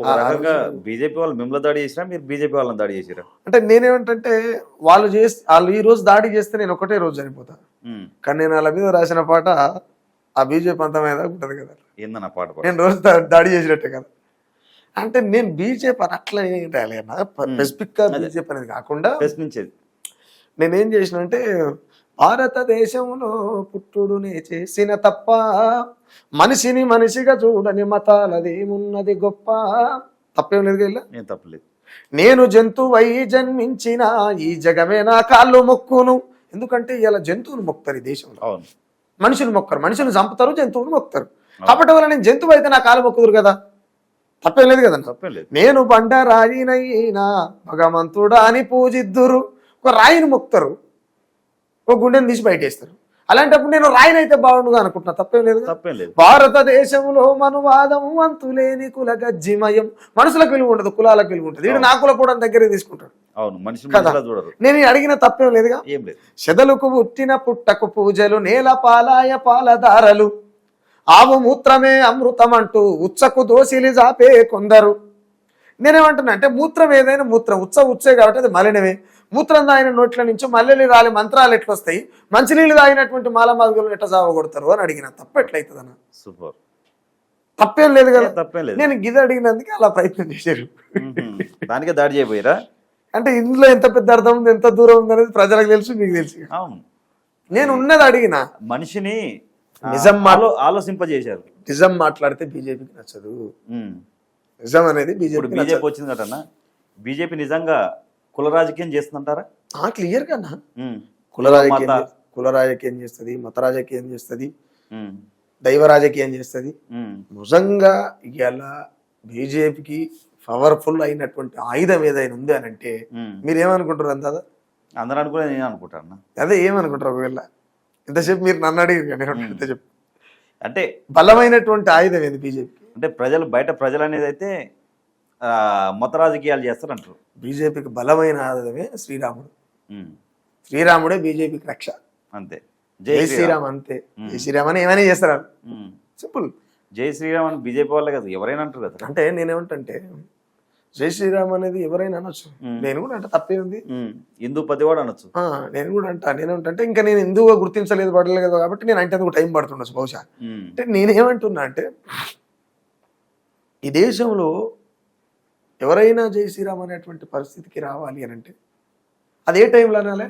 ఒక రకంగా బీజేపీ వాళ్ళు మిమ్మల్ని దాడి చేసినా మీరు బీజేపీ వాళ్ళని దాడి చేసిరా? అంటే నేనేమంటే వాళ్ళు చేస్తే వాళ్ళు ఈ రోజు దాడి చేస్తే నేను ఒకటే రోజు చనిపోతా. కానీ నేను వాళ్ళ మీద రాసిన పాట ఆ బీజేపీ అంత మీద ఉంటుంది కదా. ఏందన్న పాట. నేను రోజు దాడి చేసినట్టే కదా. అంటే నేను బీజేపీ అని అట్లా ఏం రాలే స్పెసిఫిక్గా బీజేపీ అనేది కాకుండా ప్రశ్నించేది. నేనేం చేసిన అంటే భారతదేశంలో పుట్టుడునే చేసిన తప్ప మనిషిని మనిషిగా చూడని మతాలదేమున్నది గొప్ప. తప్పేం లేదు కదా ఏం తప్పలేదు నేను జంతువై జన్మించిన ఈ జగమే నా కాళ్ళు మొక్కును. ఎందుకంటే ఇలా జంతువులు మొక్కుతారు ఈ దేశంలో. అవును. మనుషులు మొక్కరు మనుషులు చంపుతారు జంతువులు మొక్కుతారు. కాబట్టి వల్ల నేను జంతువు అయితే నా కాలు మొక్కుదురు కదా? తప్పేం లేదు కదండి తప్పేం లేదు. నేను బండ రాయినైనా భగవంతుడా అని పూజిద్దురు. ఒక రాయిని మొక్కుతారు. ఒక గుండెని తీసి బయటేస్తారు. అలాంటప్పుడు నేను రాయినైతే బాగుండుగా అనుకుంటున్నా. తప్పేం లేదు? తప్పేం లేదు. భారతదేశంలో మనువాదం అంతులేని కుల గజ్జిమయం. మనుషులకు విలువ ఉండదు కులాలకు విలువ ఉంటుంది వీడు నా కుల కూడా దగ్గరే తీసుకుంటాడు. అవును. మనిషిలా నేను అడిగిన తప్పేం లేదుగా? ఏం లేదు. చెదలుకు పుట్టిన పుట్టకు పూజలు నేల పాలాయ పాలదారలు ఆవు మూత్రమే అమృతం అంటూ ఉచ్చకు దోసిలి జాపే కొందరు. నేనేమంటున్నా అంటే మూత్రం ఏదైనా మూత్రం. ఉచ్చ ఉచ్చే కాబట్టి అది మలినమే. మూత్రం తాగిన నోట్ల నుంచి మల్లెలు రాలి మంత్రాలు ఎట్లా వస్తాయి మంచినీళ్ళు తాగినటువంటి మాలమాదుగులు ఎట్లా సావగొడతారు అని అడిగిన. తప్పు ఎట్లయితుంది అన్న సూపర్. తప్పేం లేదు కదా. తప్పేం లేదు. నేను గిది అడిగినందుకే అలా ప్రయత్నం చేశారు. దానికే దాడి చేయబోయిరా? అంటే ఇందులో ఎంత పెద్ద అర్థం ఉంది ఎంత దూరం ఉంది అనేది ప్రజలకు తెలుసు మీకు తెలుసు. నేను ఉన్నది అడిగిన. మనిషిని నిజం మా- ఆలో ఆలోచింపజేశారు. నిజం మాట్లాడితే బీజేపీకి నచ్చదు. నిజం అనేది బీజేపీ బీజేపీ వచ్చింది కదన్నా? బీజేపీ నిజంగా కుల రాజకీయం చేస్తుంటారా క్లియర్ మ్మ్. కుల రాజకీయం కుల రాజకీయం చేస్తుంది మత రాజకీయం చేస్తుంది. దైవ రాజకీయం చేస్తుంది. నిజంగా ఇలా బీజేపీకి పవర్ఫుల్ అయినటువంటి ఆయుధం ఏదైనా ఉంది అని అంటే. మీరు ఏమనుకుంటారు అంత అందరూ అనుకునే నేను అనుకుంటాను అదే ఏమనుకుంటారు ఒకవేళ? ఇంతసేపు మీరు నన్ను అడిగారు నేను చెప్పు. అంటే బలమైనటువంటి ఆయుధం ఏది బీజేపీకి? అంటే ప్రజలు బయట ప్రజలు అనేది అయితే మత రాజకీయాలు చేస్తారంటారు. బీజేపీకి బలమైన ఆయుధమే శ్రీరాముడు. శ్రీరాముడే బీజేపీకి రక్ష. అంతే. జై శ్రీరామ్. అంతే. జై శ్రీరామ్ అని ఏమైనా చేస్తారు. సింపుల్. జై శ్రీరామ్ అని బీజేపీ వాళ్ళే కదా ఎవరైనా అంటారు కదా. అంటే నేనేమంటే జై శ్రీరామ్ అనేది ఎవరైనా అనొచ్చు. నేను కూడా అంటే తప్పే ఉంది. హిందూ పతివాడు అనొచ్చు. నేను కూడా అంటా. నేనేమంటే ఇంకా నేను ఎందుకు గుర్తించలేదు పడలేదు కాబట్టి నేను అంటే టైం పడుతుండొచ్చు బహుశా. అంటే నేనేమంటున్నా అంటే ఈ దేశంలో ఎవరైనా జై శ్రీరామ్ అనేటువంటి పరిస్థితికి రావాలి అని అంటే అది ఏ టైంలో అనాలే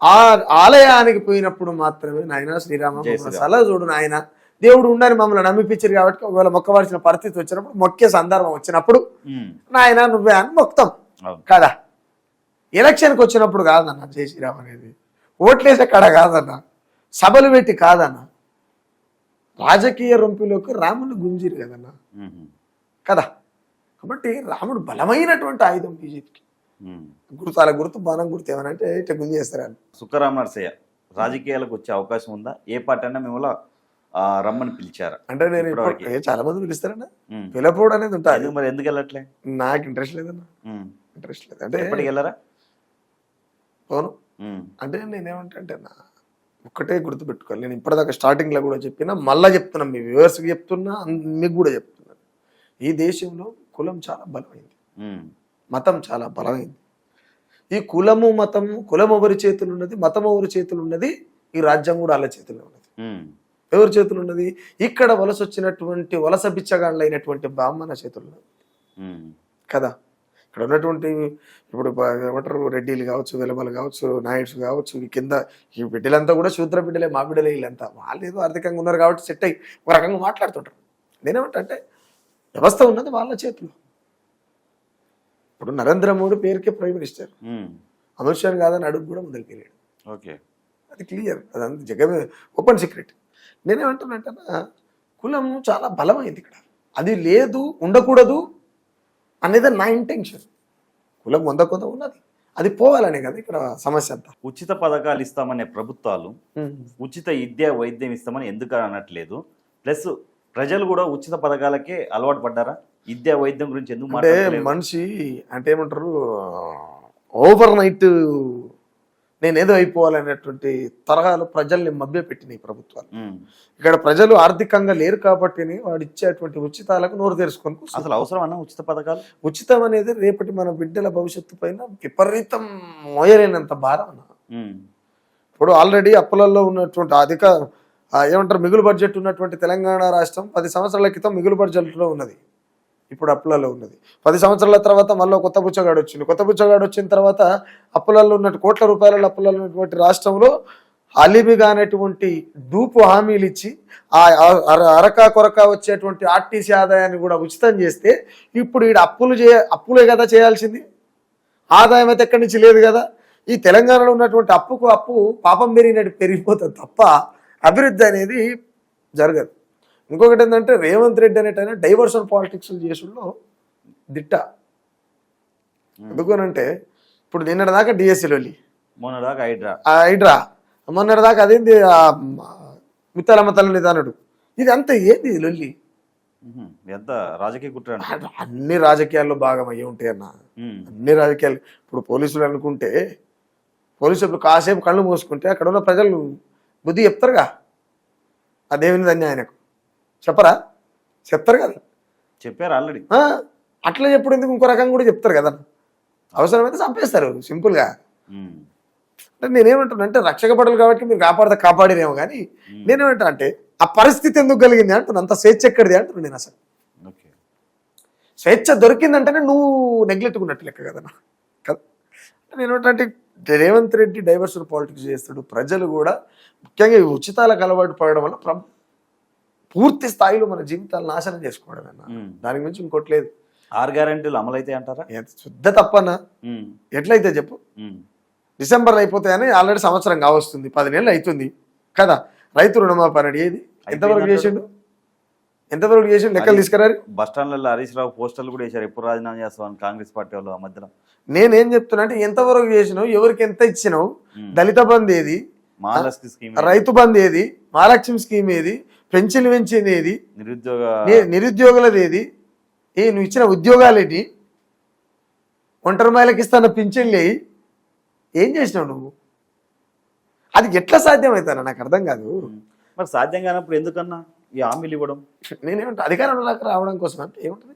ఆ ఆలయానికి పోయినప్పుడు మాత్రమే నాయన శ్రీరామ. సలహా చూడు నాయన. దేవుడు ఉండని మమ్మల్ని నమ్మిపించారు కాబట్టి ఒకవేళ మొక్కవలసిన పరిస్థితి వచ్చినప్పుడు మొక్కే సందర్భం వచ్చినప్పుడు. నాయన నువ్వే అని మొక్తాం కదా? ఎలక్షన్కి వచ్చినప్పుడు కాదన్న జై శ్రీరామ్ అనేది. ఓట్లేసే కాడ కాదన్న. సభలు పెట్టి కాదన్న. రాజకీయ రొంపిలోకి రాముని గుంజిరు కదన్న. కదా? కాబట్టి రాముడు బలమైనటువంటి ఆయుధం బీజేపీకి మ్మ్. గుర్తు బాణం గుర్తు ఏమనంటే ఇట్లా గుంజేస్తారు వాళ్ళు సుఖరామ్ నర్సయ్య రాజకీయాలకు వచ్చే అవకాశం ఉందా? ఏ పార్టీ అయినా మిమ్మల్ని రమ్మని పిలిచారా. అంటే నేను చాలా మంది పిలుస్తారన్న. పిలపోవడం అనేది ఉంటుంది మరి ఎందుకు వెళ్ళట్లే? నాకు ఇంట్రెస్ట్ లేదన్న. ఇంట్రెస్ట్ లేదు. అంటే ఎప్పటికి వెళ్ళరా? పోను. మ్మ్. అంటే నేనేమంటే అంటే నా ఒక్కటే గుర్తుపెట్టుకోవాలి. నేను ఇప్పటిదాకా స్టార్టింగ్లో కూడా చెప్పినా మళ్ళా చెప్తున్నా మీ వ్యూవర్స్కి చెప్తున్నా మీకు కూడా చెప్తున్నాను ఈ దేశంలో కులం చాలా బలమైంది. మతం చాలా బలమైంది. ఈ కులము మతము కులం ఎవరి చేతులు ఉన్నది మతం ఎవరి చేతులు ఉన్నది ఈ రాజ్యం కూడా వాళ్ళ చేతుల్లో ఉన్నది. ఎవరి చేతులు ఉన్నది? ఇక్కడ వలస వచ్చినటువంటి వలస బిచ్చగాళ్ళు అయినటువంటి బ్రాహ్మణ చేతుల్లో. కదా? ఇక్కడ ఉన్నటువంటి ఇప్పుడు ఏమంటారు రెడ్డిలు కావచ్చు వెలమలు కావచ్చు నాయుడ్స్ కావచ్చు ఈ కింద ఈ బిడ్డలంతా కూడా శూద్ర బిడ్డలే మా బిడ్డలే వీళ్ళంతా. వాళ్ళు ఏదో ఆర్థికంగా ఉన్నారు కాబట్టి సెట్ అయ్యి ఒక రకంగా మాట్లాడుతుంటారు. నేనేమంటా వ్యవస్థ ఉన్నది వాళ్ళ చేతిలో. ఇప్పుడు నరేంద్ర మోడీ పేరుకే ప్రైమ్ మినిస్టర్. అమిత్ షా కాదని అడుగు కూడా వెళ్ళాడు ఓకే. అది క్లియర్. అదంతా జగమే ఓపెన్ సీక్రెట్. నేనేమంటున్నానంటే కులం చాలా బలమైంది ఇక్కడ. అది లేదు ఉండకూడదు అనేది నా ఇంటెన్షన్ కులం వంద కొంత ఉన్నది. అది పోవాలనే కదా ఇక్కడ సమస్య అంతా. ఉచిత పథకాలు ఇస్తామనే ప్రభుత్వాలు ఉచిత విద్య వైద్యం ఇస్తామని ఎందుకు అనట్లేదు. ప్లస్ ప్రజలు కూడా ఉచిత పథకాలకే అలవాటు పడ్డారా విద్య వైద్యం గురించి ఎందుకు అంటే మనిషి అంటే ఏమంటారు ఓవర్ నైట్ నేనేదో అయిపోవాలనేటువంటి తరహాలు ప్రజల్ని మభ్యపెట్టినాయి ప్రభుత్వాలు. ఇక్కడ ప్రజలు ఆర్థికంగా లేరు కాబట్టి వాడు ఇచ్చేటువంటి ఉచితాలకు నోరు తెరుచుకొని. అసలు అవసరం అన్న ఉచిత పథకాలు ఉచితం అనేది రేపటి మన బిడ్డల భవిష్యత్తు పైన విపరీతం మోయలేనంత భారం. ఇప్పుడు ఆల్రెడీ అప్పులలో ఉన్నటువంటి అధిక ఏమంటారు మిగులు బడ్జెట్ ఉన్నటువంటి తెలంగాణ రాష్ట్రం పది సంవత్సరాల క్రితం మిగులు బడ్జెట్లో ఉన్నది. ఇప్పుడు అప్పులలో ఉన్నది. పది సంవత్సరాల తర్వాత మళ్ళీ కొత్త బుచ్చగాడు వచ్చింది. కొత్త బుచ్చగాడు వచ్చిన తర్వాత అప్పులలో ఉన్నట్టు కోట్ల రూపాయల అప్పులలో ఉన్నటువంటి రాష్ట్రంలో అలిబిగా అనేటువంటి డూపు హామీలు ఇచ్చి ఆ అరక అర- కొరక వచ్చేటువంటి ఆర్టీసీ ఆదాయాన్ని కూడా ఉచితం చేస్తే ఇప్పుడు ఈడ అప్పులు చే అప్పులే కదా చేయాల్సింది. ఆదాయం అయితే ఎక్కడి నుంచి లేదు కదా. ఈ తెలంగాణలో ఉన్నటువంటి అప్పుకు అప్పు పాపం పెరిగినట్టు పెరిగిపోతుంది తప్ప అభివృద్ధి అనేది జరగదు. ఇంకొకటి ఏంటంటే రేవంత్ రెడ్డి అనేటైనా డైవర్షన్ పాలిటిక్స్ చేసుల్లో దిట్ట. ఎందుకనంటే ఇప్పుడు నిన్నటి దాకా డిఎస్సీలో మొన్న దాకా హైడ్రా. హైడ్రా. మొన్నటి దాకా అదేంది మిత్తాలమ్మ తల్లిని దానుడు ఇది అంత ఏంది లొల్లి. ఎంత రాజకీయ కుట్ర. అన్ని రాజకీయాల్లో భాగం అయ్యి ఉంటాయి అన్న. అన్ని రాజకీయాలు. ఇప్పుడు పోలీసులు అనుకుంటే పోలీసులు కాసేపు కళ్ళు మూసుకుంటే అక్కడ ఉన్న ప్రజలు బుద్ధి చెప్తారుగా? ఆ దేవుని ధన్య ఆయనకు చెప్పరా? చెప్తారు కదా. చెప్పారు ఆల్రెడీ అట్లా చెప్పుడు ఎందుకు ఇంకో రకంగా కూడా చెప్తారు కదా. అవసరమైతే చంపేస్తారు సింపుల్గా అంటే నేనేమంటున్నా అంటే రక్షక పడలు కాబట్టి మీరు కాపాడితే కాపాడిరేమో కానీ నేనేమంటా అంటే ఆ పరిస్థితి ఎందుకు కలిగింది అంటున్నా అంత స్వేచ్ఛ ఎక్కడిది అంటున్నా నేను అసలు. ఓకే. స్వేచ్ఛ దొరికిందంటేనే నువ్వు నెగ్లెక్ట్ ఉన్నట్టు లెక్క కదా. కదా. అంటే నేను ఏంటంటే రేవంత్ రెడ్డి డైవర్షన్ పాలిటిక్స్ చేస్తాడు. ప్రజలు కూడా ముఖ్యంగా ఈ ఉచితాలకు అలవాటు పడడం వల్ల ప్ర పూర్తి స్థాయిలో మన జీవితాలు నాశనం చేసుకోవడం అన్న. దానికి మించి ఇంకోటి లేదు. ఆరు గ్యారెంటీలు అమలైతే అంటారా? శుద్ధ తప్పన్నా. ఎట్లయితే చెప్పు. ఉమ్. డిసెంబర్లో అయిపోతాయని ఆల్రెడీ సంవత్సరం కావస్తుంది. పది నెలలు అవుతుంది. కదా? రైతు రుణమాఫీ అనేది ఏది? ఎంతవరకు అయిపోయిందంటారు. చేసిండు ఎంతవరకు చేసిండు? లెక్కలు తీసుకురారు? బస్ స్టాండ్లలో హరీష్ రావు పోస్టర్లు కూడా వేశారు. ఎప్పుడు రాజీనామా చేస్తామని కాంగ్రెస్ పార్టీ వాళ్ళు ఆ మధ్యలో. నేనేం చెప్తున్నా అంటే ఎంతవరకు చేసినావు ఎవరికి ఎంత ఇచ్చినావు. దళిత బంధు ఏది? మహాలక్ష్మి స్కీమ్ రైతు బంధు ఏది? మహాలక్ష్మి స్కీమ్ ఏది? పెన్షన్ పెంచింది ఏది? నిరుద్యోగ నిరుద్యోగులది ఏది? ఏ నువ్వు ఇచ్చిన ఉద్యోగాలేటి? ఒంటరి మహిళకి ఇస్తాన పింఛన్లు ఏం చేసినావు నువ్వు? అది ఎట్లా సాధ్యమవుతానా నాకు అర్థం కాదు. మరి సాధ్యం కానప్పుడు ఎందుకన్నా? ఈ హామీలు ఇవ్వడం? నేనేమంటా అధికారంలోకి రావడం కోసం అంటే ఏముంటుంది.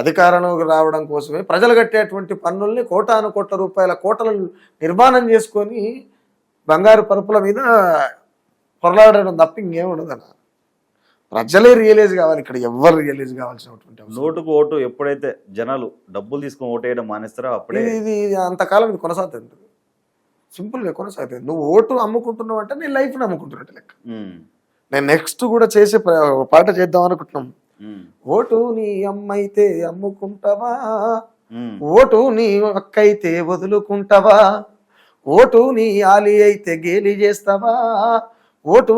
అధికారంలోకి రావడం కోసమే ప్రజలు కట్టేటువంటి పన్నుల్ని కోటాను కోట్ల రూపాయల కోటలను నిర్మాణం చేసుకొని బంగారు పరుపుల మీద పొరలాడడం తప్ప ఇంకేం ఉండదన్న. ప్రజలే రియలైజ్ కావాలి ఇక్కడ ఎవరు రియలైజ్ కావాల్సినటువంటి నోటుకు ఓటు ఎప్పుడైతే జనాలు డబ్బులు తీసుకొని ఓటు వేయడం మానేస్తారో అప్పుడే ఇది ఇది అంతకాలం ఇది కొనసాగుతుంది. సింపుల్గా కొనసాగుతుంది. నువ్వు ఓటు అమ్ముకుంటున్నావు అంటే నీ లైఫ్ని అమ్ముకుంటున్నట్టు లెక్క. నేను నెక్స్ట్ కూడా చేసే పాట చేద్దాం అనుకుంటున్నాం. ఓటు నీ అమ్మైతే అమ్ముకుంటావా. ఓటు నీ అక్కయితే వదులుకుంటావా ఓటు నీ ఆలి అయితే గేలి చేస్తావా ఓటు